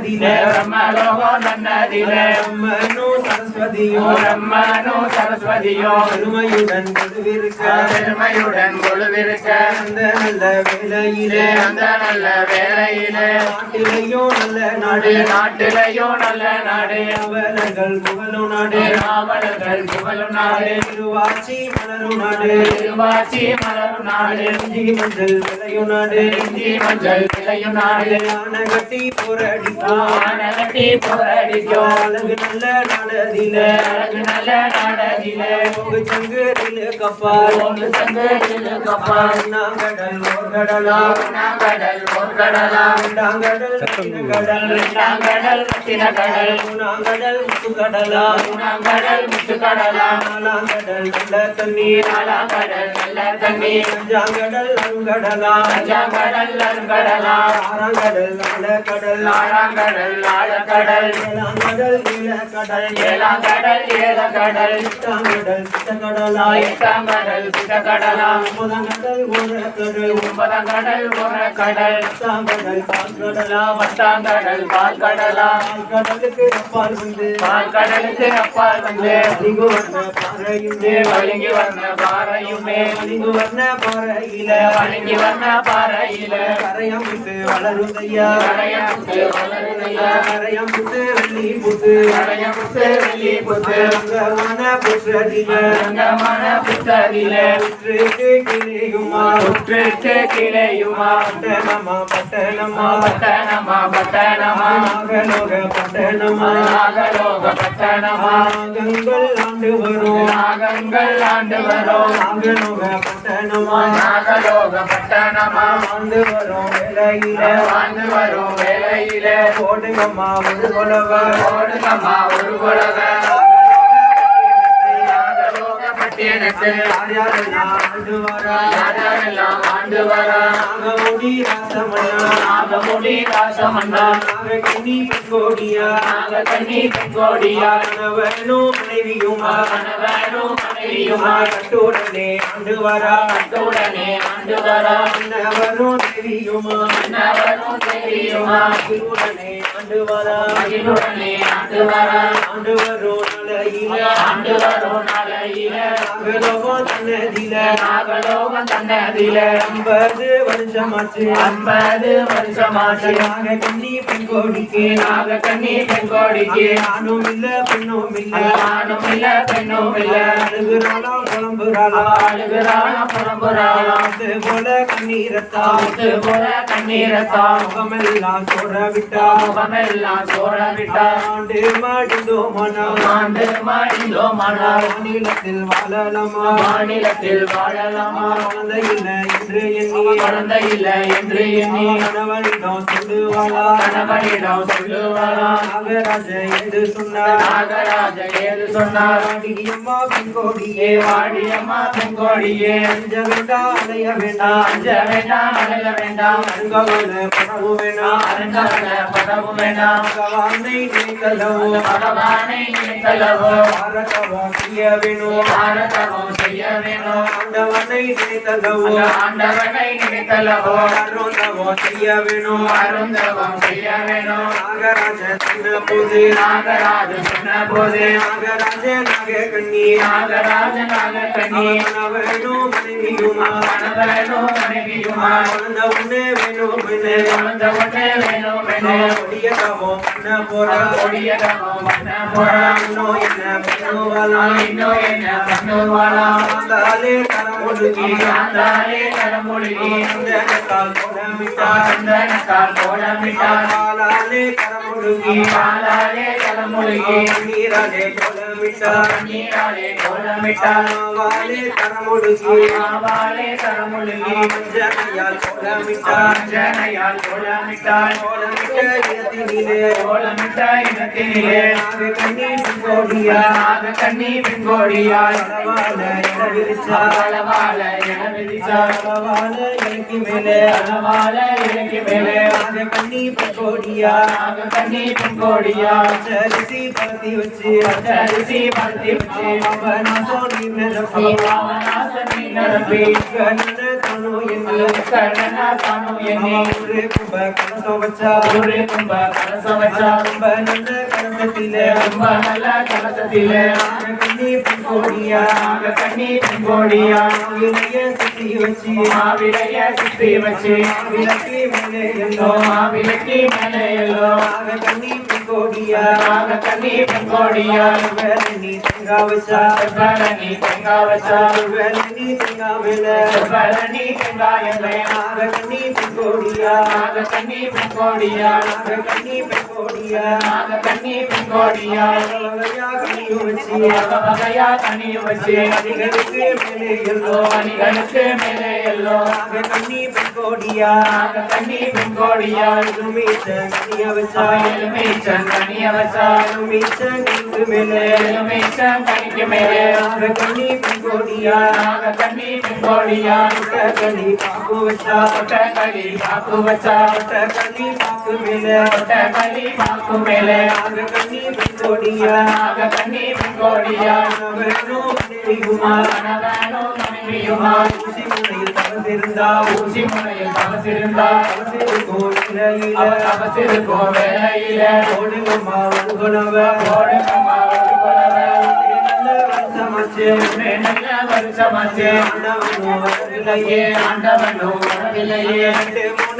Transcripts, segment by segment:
தன்னதில பிரம்மலோகோ தன்னதில. பிரம்மனோ சரஸ்வதியோ. பிரம்மனோ சரஸ்வதியோ. பெருமையுடன் கொடுவிருக்கா பெருமையுடன் கொழுவிருக்க அந்த நல்ல வேலையிலே அந்த நல்ல வேலையிலே நாட்டிலேயோ நல்ல நாடு. நாட்டிலேயோ நல்ல நாடு. அவலங்கள் புகழும் நாடு. நாவலர்கள் புகழும் நாடு. திருவாச்சி மலரும் நாடு. திருவாச்சி மலரும் நாடு. இஞ்சி மஞ்சள் விளையும் நாடு. இஞ்சி மஞ்சள் விளையும் நாடு. யானை கட்டி போரடிக்கும் ஆனகட்டி போரடிக்கும் அழகு நல்ல நாடதில அழகு நல்ல நாடகிலே உங்க சங்கரில் கப்பால் ஓங்கு சங்கரில் கப்பால் நாங்கடல் ஓர்கடலா கடல் ஒரு கடலா நாங்கடல் கடல் இரண்டாம் கடல் ரத்தின கடல் நாங்கடல் முத்துக்கடலா மூணாம் கடல் முத்து கடலா நாலாங்கடல் நல்ல தண்ணீர் நாலாம் கடல் நல்ல தண்ணீர் அஞ்சாங்கடல் அருங்கடலா அஞ்சாம் கடல் அருங்கடலா ஆறாங்கடல் நல்ல கடல் ஆறாம் கடல் ஆழக்கடல் ஏழாங்கடல் நீலக்கடல் ஏழாம் கடல் ஏழ கடல். சித்தக்கடலா எட்டாம் கடல் பிட்ட கடலா. ஒன்பதாங்கடல் ஓரக்கடல் ஒன்பதாம் கடல் ஒரு கடல். பால்கடலா பத்தாம் கடல் பால் கடலா. கடலுக்கு அப்பால் வந்து. பால் கடலுக்கு அப்பால் வந்து. அலிங்கு வர்ண பாறையுமே. வழங்கி வந்த பாறையுமே. அலிங்கு வர்ண பாறையில. வழங்கி வந்த பாறையில. கரையமுத்து வளருதையா கரையமுத்து வளருதையா கரையம் புத்து வெள்ளி புத்து கரையமுத்து வெள்ளி புத்து அங்கமான புற்றடில ரங்கமான புத்தரில புற்றுக்கு கிளியுமா புற்றுக்கு கிளையுமா பட்டணமா பட்டணமா பட்டணமா பட்டணமா நாகலோக பட்டணமா? நாகலோக பட்டணமா? நாகங்கள் ஆண்டு வரும் நாகங்கள் ஆண்டு வரும் நாகலோக பட்டணமா நாகலோக பட்டணமா ஆண்டு வரும் வேலையில வாழ்ந்து வரும் வேலையில போடுங்கம்மா ஒரு கொலவ ஓடுங்கம்மா ஒரு குலவ ஆண்டு வரா நாகமுடி ராசமண்ணா நாகமுடி ராசமன்னா நாகக்கண்ணி கோடியா நாகக்கண்ணி பெண்கோடியா. கணவனும் மனைவியுமா கணவனும் மனைவியுமா கட்டுடனே ஆண்டு வரா. கட்டுடனே ஆண்டு வரா. கணவனும் தேவியுமா மன்னவனும் தேவியுமா திருவுடனே ஆண்டு வரா. மகிழுடனே ஆண்டு வரா. ஆண்டு வரும் நலையில ஆண்டு வரும் நாளையில. நாகலோகம் தன்னதில. நாகலோகம் தன்னதில. ஐம்பது வருஷமாச்சு. ஐம்பது வருஷமாச்சு. நாகக்கண்ணி பெண்கோடிக்கு. நாகக்கண்ணி பெண்கோடிக்கு. நானும் இல்ல பெண்ணும் இல்ல. ஆணும் இல்ல பெண்ணும் இல்ல அழுகுறாளா புலம்புறாளா அழுகுறாளாம் புறம்புறாளாம் அது போல கண்ணீரத்தா தாத்து போல கண்ணீரத்தாம் முகமெல்லாம் சோற விட்டா முகமெல்லாம் சோழ விட்டார் ஆண்டு மடிந்தோமனா ஆண்டு மாடிலோ மணார் மாநிலத்தில் வாழலாமா? மாநிலத்தில் வாழலாமா? குழந்தை இல்லை என்று எண்ணி. குழந்தை இல்லை என்று எண்ணி. கணவனிடம் சொல்லுவாளா கணவனிடம் சொல்லுவாரா நாகராஜ என்று சொன்னார். நாகராஜ ஏது சொன்னார். அம்மா பெண்கோடியே வாடியம்மா பெண்கோடியே. அஞ்ச வேண்டாம் அலைய வேண்டாம் அஞ்ச வேண்டாம் அழக வேண்டாம் அருங்கவல படவு வேண்டாம் அரங்கவன படவும் வேண்டாம் பகவானை நினைக்கலவோ பகவானை நினைத்தலவோ பாரதவோ செய்ய வேணும் பாரதமும் செய்ய வேணும் ஆண்டவனை நினைத்தலவோ. ஆண்டவனை நினைத்தலவோ. அருந்தவோ செய்ய வேணும் அருந்தவம் செய்ய வேணும் நாகராஜ சொன்ன போது நாகராஜ சொன்ன போது நாகராஜ நாக கண்ணி நாகராஜ நாகக்கண்ணி வேணும் மனைவியுமா கணவனும் மனைவியுமா குழந்த ஒண்ணு வேணும் பெண்ணு குழந்த ஒண்ணே வேணும் வேணும் கொடியதவோ பண்ண போறா கொடியதமும் பண்ண போறான் இன்னும் என்ன பண்ணுவாளாம் இன்னும் என்ன பண்ணுவாளாம் ஆந்தாலே தரமொழுகி ஆண்டாலே கடமொழிகி கால் போடமிட்டார் சந்தனத்தால் கோலமிட்டார் ஆளாலே கரமொழுகி பாலாலே கடமொழிகி நீராலே கோலமிட்டார் நீராலே கோலமிட்டார் வாலே கரமொழுகி ஜனையால் கோலமிட்டார் ஜனையால் கோலமிட்டார் கோலமிட்ட இடத்தினிலே கோலமிட்ட நாக கண்ணி கோடியா நாக கண்ணி அளவால என விதிச்சார் அளவான இலைக்கு மேலே அளவால இலைக்கு மேலே நாக கண்ணி பெண்கோடியா அரிசி பருத்தி வச்சு அரிசி பருத்தி வச்சு. அவனா சோனி நிரப்பி. பாவனாசனி நிரப்பி. கண்ணன தனு என்று கண்ணனா தானு எண்ணி ஒரு கும்ப கலசம் வச்சா ஒரு கும்ப கலசம் வச்சா ரொம்ப நல்ல கலசத்திலே. ரொம்ப நல்ல கலசத்திலே. நாக கண்ணி பொற்கோடியா நாக கண்ணி பெண்கோடியா இலைய சுத்தி வச்சு. மாவிளைய சுத்தி வச்சு. விளக்கி மேலே எல்லோ. மாவிளைக்கு மேலே எல்லோ. நாக கண்ணி பொற்கோடியா நாக கண்ணி பெண்கோடியா நீ தேங்கா வச்சா. செவ்வரணி தேங்காய் வச்சா. தேங்கா மேல செவ்வரணி தேங்காயமே நாக கண்ணி பொற்கோடியா நாக கண்ணி பெண்கோடியா நாக கண்ணி பொற்கோடியா நாக கண்ணி பெண்கோடியா வகையா கண்ணியும் வச்சு வகை வகையா மேலே எல்லோ அணிகளுக்கு மேலே எல்லோ நாக கண்ணி பொற்கோடியா நாக கண்ணி பெண்கோடியா எலுமிச்ச கண்ணிய வச்சா எலுமிச்சம் கனிய வச்சா எலுமிச்ச மேலே எலுமிச்சன் கனிக்கு மேலே நாக கண்ணி பொற்கோடியா நாக கண்ணி பெண்கோடியா கனி பாப்பு வச்சா கொட்ட பாப்பு பாக்கு வச்சா கனி பாப்பு மேலே கொட்ட களி பாக்கு மேலே நாக கண்ணி பொற்கோடியா நாக கண்ணி மனைவியுமா கணவனோ மனைவியுமா ஊசி முனையில் ஊசி முனையில் தவசிருந்தா நிலையில தவசிருக்கும் ஓடுங்கம்மா வருகுணவ ஓடுங்கம்மா நல்ல வருஷமாச்சு நல்ல வருஷமாச்சு ஆண்டவனும் வரவில்லையே ஆண்டவனும் வரவில்லையே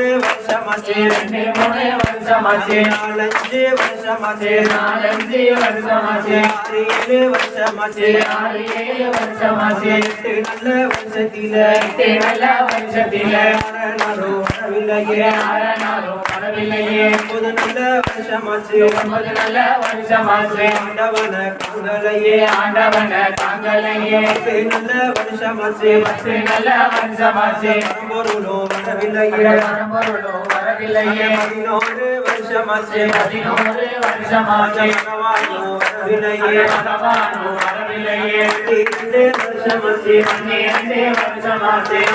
மூணு வருஷமாச்சு ரெண்டு மூணு வருஷமாச்சு நாலஞ்சு வருஷமாச்சு நாலஞ்சு வருஷமாச்சு ஆறு ஏழு வருஷமாச்சு ஆறு ஏழு வருஷமாச்சு எட்டு நல்ல வருஷத்தில எட்டு நல்ல வருஷத்தில யாரும் வரவில்லையே ஆறனாரும் வரவில்லையே ஒன்பது நல்ல வருஷமாச்சு ஒன்பது நல்ல வருஷமாச்சு ஆண்டவன காங்கலையே ஆண்டவன தாங்கலையே பத்து நல்ல வருஷமாச்சு பத்து நல்ல வருஷமாச்சு பரம்பொருளும் வரவில்லையே. பரம்பொருளும் வரவில்லையே. பதினோரு வருஷமாச்சு. பதினோரு வருஷமாச்சு. பகவானும் வரவில்லையே. பகவானும் வரவில்லையே. இரண்டு வருஷமாச்சு. பன்னிரண்டு வருஷமாச்சு.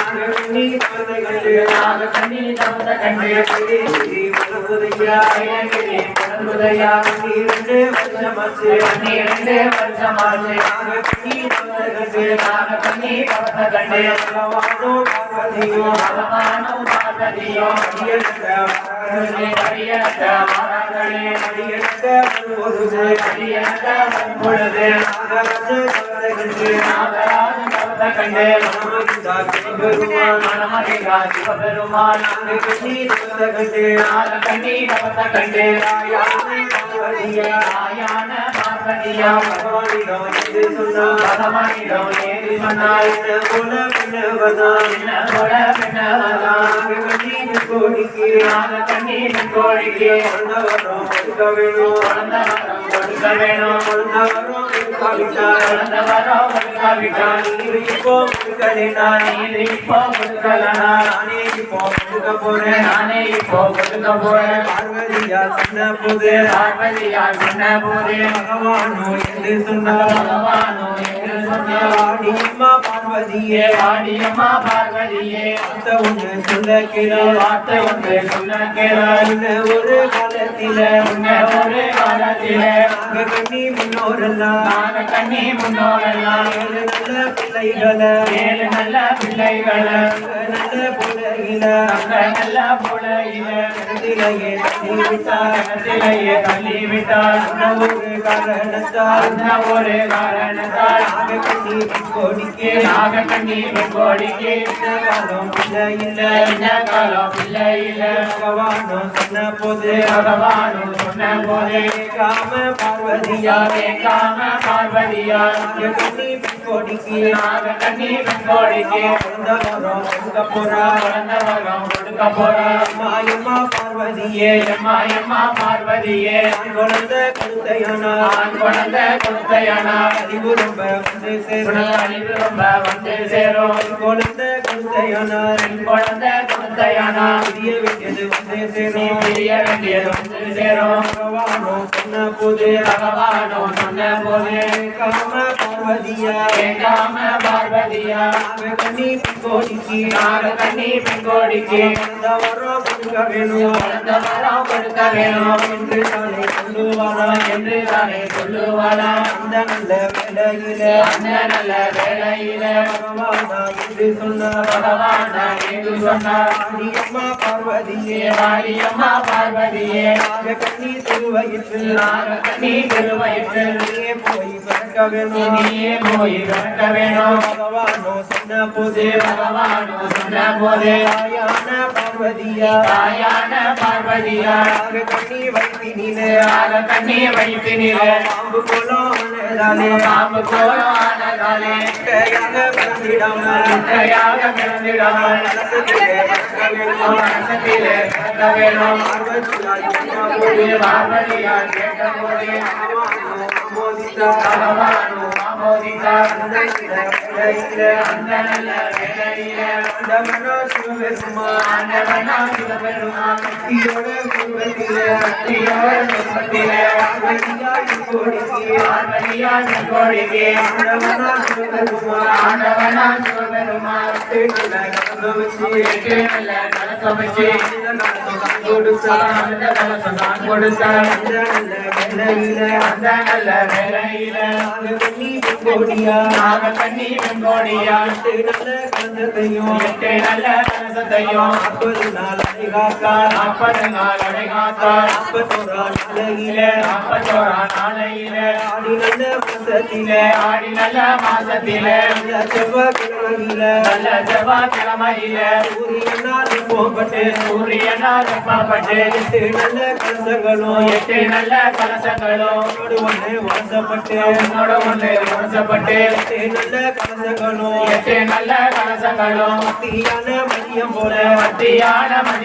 நீ குழந்தைகளே நாக கண்ணி தவந்த கண்டு. வரவுதையா ஐயகிரி பிறந்துதையா இரண்டு வருஷமாச்சு பன்னிரண்டு வருஷமாச்சு நீ குழந்தைகளே நாக கண்ணி தவந்த கண்டு பகவானும் பார்வதியும் பகவானும் பார்வதியும் அடியத்த மாறார்களே அடியத்த நாகராஜ கண்டு மனமகிழா சிவபெருமான் நாக கண்ணி தவந்த கண்டு ஆயான பகவானிடம் ஏறி சொன்னாய் என்ன பின்னவதான் கண்ணீர் கொடுக்க வேணும் கொடுக்க பார்வதியா சொன்ன போது பகவானோ என்று சொன்னார் பகவானோ என்று சொன்னார் வாடியம்மா பார்வதியே. வாடியம்மா பார்வதியே. வார்த்தை ஒன்று சொல்ல கேளார் வார்த்தை ஒன்று சொல்ல கேளாய் ஒரு காலத்தில ஒரு காலத்திலே. நாங்க கண்ணி முன்னோரெல்லாம் நாக கண்ணி முன்னோரெல்லாம் ஏழு நல்ல பிள்ளைகளை. ஏழு நல்ல பிள்ளைகளை. நல்ல புலையில இடத்திலேயே தண்ணி விட்டார் இடத்திலேயே ஒரு காரணத்தால் ஒரு காரணத்தால். நாக கோடிக்கே நாக கண்ணி காலம் பிள்ளை இல்லை என்ன காலம் பிள்ளை இல்ல. பகவானோ சொன்ன போது பகவானும் சொன்ன போதே காம பார்வதியாரே காம பார்வதியார். கோடிக்கு நாக கண்ணி கொடுக்க போறா குழந்த கொடுக்க போறா. பார்வதியே எம்மா எம்மா பார்வதியே. குழந்த கருத்தையானா ஆண் குழந்தை கொடுத்தையானா அறிவு ரொம்ப வந்து சேரும். அழிவு ரொம்ப வந்து சேரும். குழந்த கருத்தையானா பெண் குழந்தை கொடுத்தையானா புரிய வேண்டியது வந்து சேரும். பிரிய வேண்டியது வந்து சேரும். பகவானோ சொன்ன போது பகவானோ சொன்ன போது காம பார்வதியா? கேட்காம பார்வதியா? கண்ணி கோடிக்கு நாக கண்ணி பெண்கோடிக்கு அந்த வரம் வேணும். குழந்த கொடுக்க வேணும் என்று தானே கொண்டு என்று தானே சொல்லுவானா? அந்த நல்ல வேலையில அந்த நல்ல வேளையில பகவானா என்று சொன்னார் என்று சொன்னார் அம்மா பார்வதியே பார்வதியே கண்ணி திருவயிற்றில் கண்ணி நீயே போய் பிறக்க வேணும் நீயே போய் பிறக்க வேணும். பகவானோ சொன்ன போதே பகவானோ சொன்ன போதே பார்வதியா? தாயான பார்வதியா? பாம்பு பாம்பு ஆனதாலே. கையாக பிறந்திடாமல் கையாக பிறந்திடாமல் மனசத்திலே வேணும் பார்வதியால் கேட்ட போதே பகவானோ ஆமோதித்தார் அந்த நல்ல வேளையிலே ஆண்டவனா சிவபெருமான் பக்தியோடு குடும்பத்திலே பார்வதியால் கோழிக்கு ஆண்டவனா சிவபெருமான் எட்டு நல்ல கலசம் அந்த கலசம் அந்த நல்ல நாக கண்ணி வெங்கோடியா ذكر الله نزلت يوم كلنا நல்ல கலசத்தையும் நாற்பது நாள் அடைகாத்தார் நாற்பத்தோரா நாளையில ஆடி நல்ல மாசத்தில நல்ல எட்டு நல்ல கலசங்களும் மதியம் போல மத்தியான மதியம்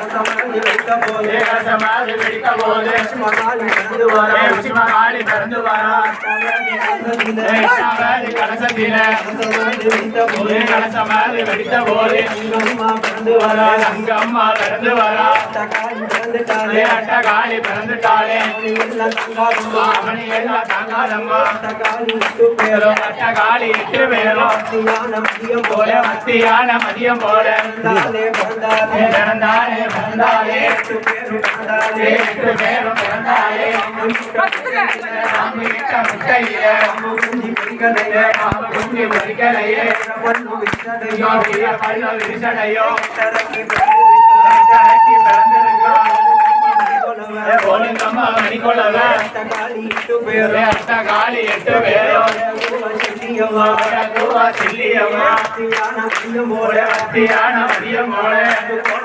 சமாதி வைத்த போது சமாதி வெடித்த போது மகாலி பிறந்து வரா சிவகாளி பிறந்து வரா கலசத்தில கலசமாதி போது பிறந்து வரா பிறந்து வரா பிறந்துட்டாளே அவனி எல்லாம் தாங்காதம்மா எட்டு பேரும் மதியம் போல மத்தியான மதியம் போல பிறந்தாரே பிறந்தாரே பிறந்தாலே பிறந்தாலே எட்டு பேரும் பிறந்தாலே எட்டு பேரும் பிறந்தாலே பாம்பு இட்ட முட்டையில குஞ்சு பிடிக்கலையே பாம்பு குஞ்சு பொறிக்கலையே விட்டதையோ யோகிய பல்ல விரிசடையோ தரக்கி தரக்கி பிறந்திருக்கோம் ஒழுங்கம்மா மணிக்கொள்ளவ. தக்காளி இட்டு பேரும் அட்டகாளி எட்டு பேரும் செல்லியம்மா. சில்லியம்மா. அத்தியான மதியம் போல. மத்தியான மதியம் போல.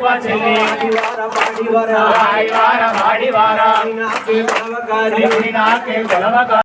ಮಾಡಿವಾರ ಮಾಡಿವಾರ ನಾಕೆ ಬಲವಕಾರಿ ನಾಕೆ ಬಲವಕಾರಿ